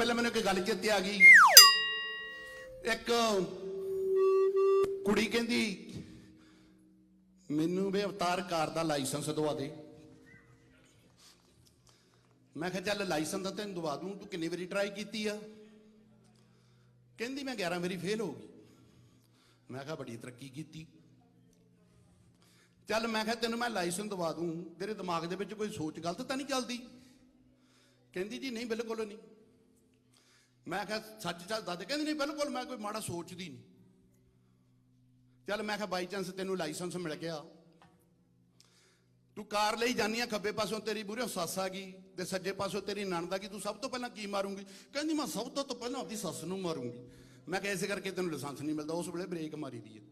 ਪਹਿਲਾਂ ਮੈਨੂੰ ਇੱਕ ਗੱਲ ਚੇਤੇ ਆ ਗਈ। ਇੱਕ ਕੁੜੀ ਕਹਿੰਦੀ, ਮੈਨੂੰ ਵੀ ਅਵਤਾਰ ਕਾਰ ਦਾ ਲਾਇਸੈਂਸ ਦਵਾ ਦੇ। ਮੈਂ ਕਿਹਾ, ਚੱਲ ਲਾਇਸੈਂਸ ਤਾਂ ਤੈਨੂੰ ਦਵਾ ਦੂੰ, ਤੂੰ ਕਿੰਨੀ ਵਾਰੀ ਟਰਾਈ ਕੀਤੀ ਆ? ਕਹਿੰਦੀ, ਮੈਂ 11 ਵਾਰੀ ਫੇਲ ਹੋ ਗਈ। ਮੈਂ ਕਿਹਾ, ਬੜੀ ਤਰੱਕੀ ਕੀਤੀ। ਚੱਲ ਮੈਂ ਕਿਹਾ, ਤੈਨੂੰ ਮੈਂ ਲਾਇਸੈਂਸ ਦਵਾ ਦੂੰ, ਤੇਰੇ ਦਿਮਾਗ ਦੇ ਵਿੱਚ ਕੋਈ ਸੋਚ ਗਲਤ ਤਾਂ ਨਹੀਂ ਚੱਲਦੀ? ਕਹਿੰਦੀ, ਜੀ, ਨਹੀਂ, ਬਿਲਕੁਲ ਨਹੀਂ। ਮੈਂ ਕਿਹਾ, ਸੱਚ ਸੱਚ ਦੱਸ ਦੇ। ਕਹਿੰਦੀ, ਨਹੀਂ, ਬਿਲਕੁਲ, ਮੈਂ ਕੋਈ ਮਾੜਾ ਸੋਚਦੀ ਨਹੀਂ। ਚੱਲ ਮੈਂ ਕਿਹਾ ਬਾਈ ਚਾਂਸ ਤੈਨੂੰ ਲਾਇਸੈਂਸ ਮਿਲ ਗਿਆ। ਤੂੰ ਕਾਰ ਲਈ ਜਾਨੀ ਆ, ਖੱਬੇ ਪਾਸੋਂ ਤੇਰੀ ਬੁਰੇ ਸੱਸ ਆ ਗਈ ਤੇ ਸੱਜੇ ਪਾਸੋਂ ਤੇਰੀ ਨਣਦ ਆ ਗਈ। ਤੂੰ ਸਭ ਤੋਂ ਪਹਿਲਾਂ ਕੀ ਮਾਰੂਗੀ? ਕਹਿੰਦੀ, ਮੈਂ ਸਭ ਤੋਂ ਪਹਿਲਾਂ ਆਪਣੀ ਸੱਸ ਨੂੰ ਮਾਰੂੰਗੀ। ਮੈਂ ਕਿਹਾ, ਇਸੇ ਕਰਕੇ ਤੈਨੂੰ ਲਾਇਸੈਂਸ ਨਹੀਂ ਮਿਲਦਾ, ਉਸ ਵੇਲੇ ਬ੍ਰੇਕ ਮਾਰੀ ਦੀ ਹੈ